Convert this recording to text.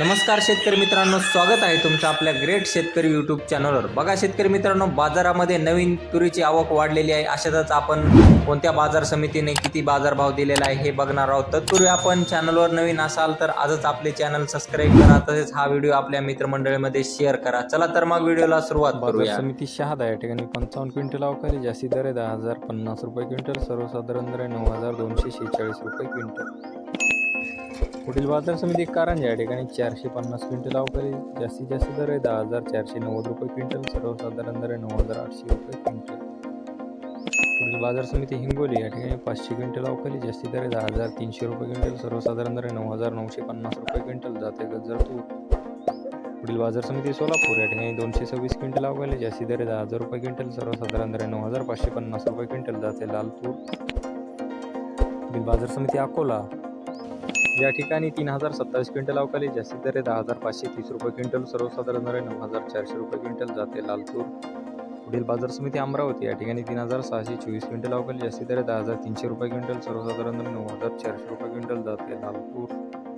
नमस्कार शेतकरी मित्रांनो स्वागत आहे तुमचं आपल्या ग्रेट शेतकरी यूट्यूब चॅनलवर बघा शेतकरी मित्रांनो बाजारामध्ये नवीन तुरीची आवक वाढलेली आहे. अशातच आपण कोणत्या बाजार समितीने किती बाजारभाव दिलेला आहे हे बघणार आहोत. तत्पूर्वी आपण चॅनलवर नवीन असाल तर आजच आपले चॅनल सबस्क्राईब करा. तसेच हा व्हिडिओ आपल्या मित्रमंडळीमध्ये शेअर करा. चला तर मग व्हिडिओला सुरुवात करूया. समिती शहादा या ठिकाणी पंचावन्न क्विंटल अवकाळी जास्ती दर आहे दहा हजार पन्नास रुपये क्विंटल सर्वसाधारण दर आहे नऊ हजार दोनशे शेहेचाळीस रुपये क्विंटल. पुढील बाजार समिती कारण या ठिकाणी चारशे पन्नास क्विंटल अवकाळी जास्तीत जास्त दर आहे दहा हजार चारशे नव्वद रुपये क्विंटल सर्वसाधारण दर आहे नऊ हजार आठशे रुपये क्विंटल. पुढील बाजार समिती हिंगोली या ठिकाणी पाचशे क्विंटल अवकाळी जास्ती दर आहे दहा हजार तीनशे रुपये क्विंटल सर्वसाधारण दर आहे नऊ हजार नऊशे पन्नास रुपये क्विंटल जाते गजर तूर. पुढील बाजार समिती सोलापूर या ठिकाणी दोनशे सव्वीस क्विंटल अवकाळी जास्ती दर आहे दहा हजार रुपये क्विंटल सर्वसाधारण दर आहे नऊ हजार पाचशे पन्नास रुपये क्विंटल जाते लाल तूर. पुढील बाजार समिती अकोला या ठिकाणी तीन हजार सत्तावीस क्विंटल अवकाळी जास्तीत दरे दहा हजार पाचशे तीस रुपये क्विंटल सर्वसाधारण नऊ हजार चारशे रुपये क्विंटल जाते लालतूर. पुढील बाजार समिती अमरावती. या ठिकाणी तीन हजार सहाशे चोवीस क्विंटल अवकाळी जास्तीत दरे दहा हजार तीनशे रुपये क्विंटल सर्वसाधारण दर नऊ हजार चारशे रुपये क्विंटल जाते लालपूर